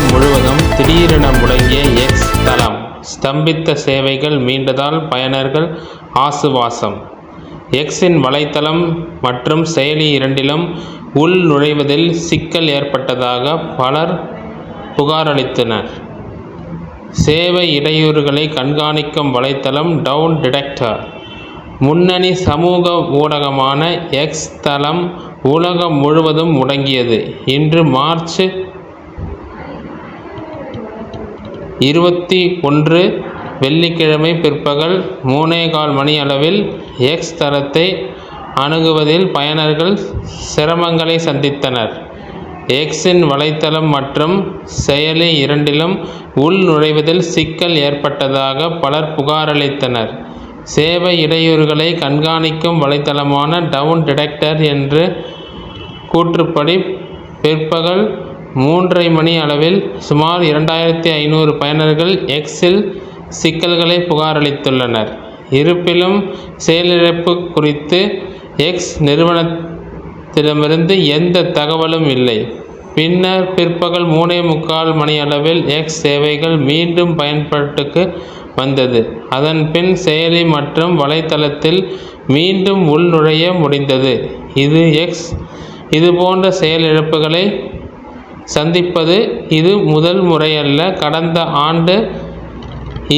உலகம் முழுவதும் திடீரென முடங்கிய எக்ஸ் தளம். ஸ்தம்பித்த சேவைகள் மீண்டதால் பயனர்கள் ஆசுவாசம். எக்ஸின் வலைத்தளம் மற்றும் செயலி இரண்டிலும் உள் நுழைவதில் சிக்கல் ஏற்பட்டதாக பலர் புகாரளித்தனர். சேவை இடையூறுகளை கண்காணிக்கும் வலைத்தளம் டவுன் டிடெக்டர் முன்னணி சமூக ஊடகமான எக்ஸ் தளம் உலகம் முழுவதும் முடங்கியது. இன்று மார்ச் இருபத்தி ஒன்று வெள்ளிக்கிழமை பிற்பகல் மூணே கால் மணி அளவில் எக்ஸ் தளத்தை அணுகுவதில் பயனர்கள் சிரமங்களை சந்தித்தனர். எக்ஸின் வலைத்தளம் மற்றும் செயலி இரண்டிலும் உள் நுழைவதில் சிக்கல் ஏற்பட்டதாக பலர் புகாரளித்தனர். சேவை இடையூறுகளை கண்காணிக்கும் வலைத்தளமான டவுன் டிடெக்டர் என்று கூற்றுப்படி பிற்பகல் மூன்றரை மணி அளவில் சுமார் இரண்டாயிரத்தி ஐநூறு பயனர்கள் எக்ஸில் சிக்கல்களை புகாரளித்துள்ளனர். இருப்பினும் செயலிழப்பு குறித்து எக்ஸ் நிறுவனத்திடமிருந்து எந்த தகவலும் இல்லை. பின்னர் பிற்பகல் மூணே முக்கால் மணி அளவில் எக்ஸ் சேவைகள் மீண்டும் பயன்பாட்டுக்கு வந்தது. அதன் பின் செயலி மற்றும் வலைத்தளத்தில் மீண்டும் உள்நுழைய முடிந்தது. இது எக்ஸ் இதுபோன்ற செயலிழப்புகளை சந்திப்பது இது முதல் முறையல்ல. கடந்த ஆண்டு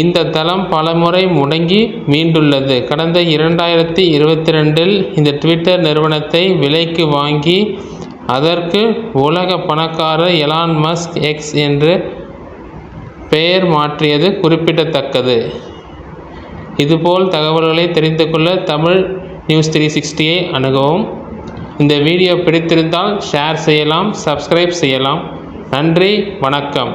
இந்த தளம் பலமுறை முடங்கி மீண்டுள்ளது. கடந்த இரண்டாயிரத்தி இருபத்தி ரெண்டில் இந்த ட்விட்டர் நிறுவனத்தை விலைக்கு வாங்கி அதற்கு உலக பணக்காரர் எலான் மஸ்க் எக்ஸ் என்று பெயர் மாற்றியது குறிப்பிடத்தக்கது. இதுபோல் தகவல்களை தெரிந்து கொள்ள தமிழ் நியூஸ் த்ரீ சிக்ஸ்டியை அணுகவும். இந்த வீடியோ பிடித்திருந்தால் ஷேர் செய்யலாம் சப்ஸ்கிரைப் செய்யலாம். நன்றி வணக்கம்.